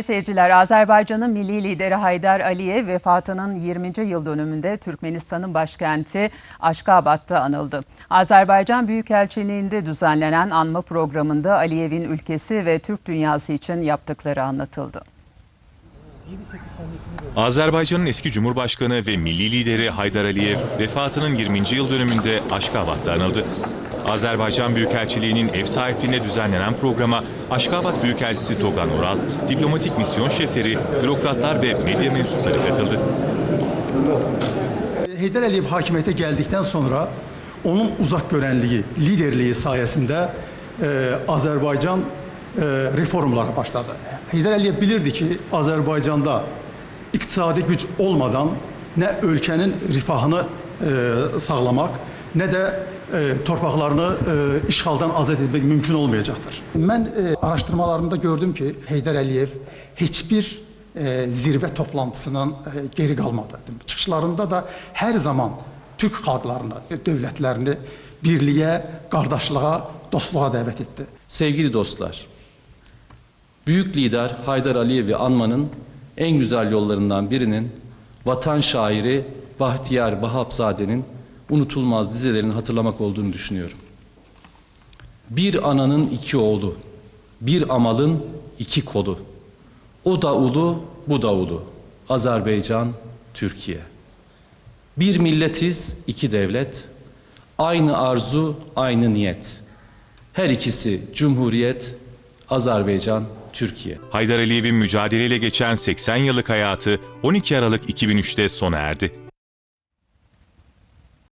Seyirciler, Azerbaycan'ın milli lideri Haydar Aliyev vefatının 20. yıl dönümünde Türkmenistan'ın başkenti Aşkabat'ta anıldı. Azerbaycan Büyükelçiliği'nde düzenlenen anma programında Aliyev'in ülkesi ve Türk dünyası için yaptıkları anlatıldı. Azerbaycan'ın eski Cumhurbaşkanı ve milli lideri Haydar Aliyev vefatının 20. yıl dönümünde Aşkabat'ta anıldı. Azerbaycan Büyükelçiliği'nin ev sahipliğinde düzenlenen programa Aşkabat Büyükelçisi Togan Oral, diplomatik misyon şefleri, bürokratlar ve medya mensupları katıldı. Heydər Əliyev hakimiyyətə gəldikdən sonra onun uzaq görənliyi, liderliyi sayəsində e, Azərbaycan e, reformlara başladı. Heydər Əliyev bilirdi ki, Azərbaycanda iqtisadi güc olmadan nə ölkənin rifahını e, sağlamaq, nə də e, torpaqlarını e, işğaldan azad etmək mümkün olmayacaqdır. Mən e, araşdırmalarımda gördüm ki, Heydər Əliyev heç bir e, zirvə toplantısından e, geri qalmadı. Çıxışlarında da hər zaman Türk xalqlarını, dövlətlərini birliyə, qardaşlığa, dostluğa dəvət etdi. Sevgili dostlar, büyük lider Haydar Aliyev'i anmanın en güzel yollarından birinin vatan şairi Bahtiyar Vahapzade'nin unutulmaz dizelerini hatırlamak olduğunu düşünüyorum. Bir ananın iki oğlu, bir amalın iki kolu. O da ulu, bu da ulu. Azerbaycan, Türkiye. Bir milletiz, iki devlet. Aynı arzu, aynı niyet. Her ikisi Cumhuriyet, Azerbaycan, Türkiye. Haydar Aliyev'in mücadeleyle geçen 80 yıllık hayatı 12 Aralık 2003'te sona erdi.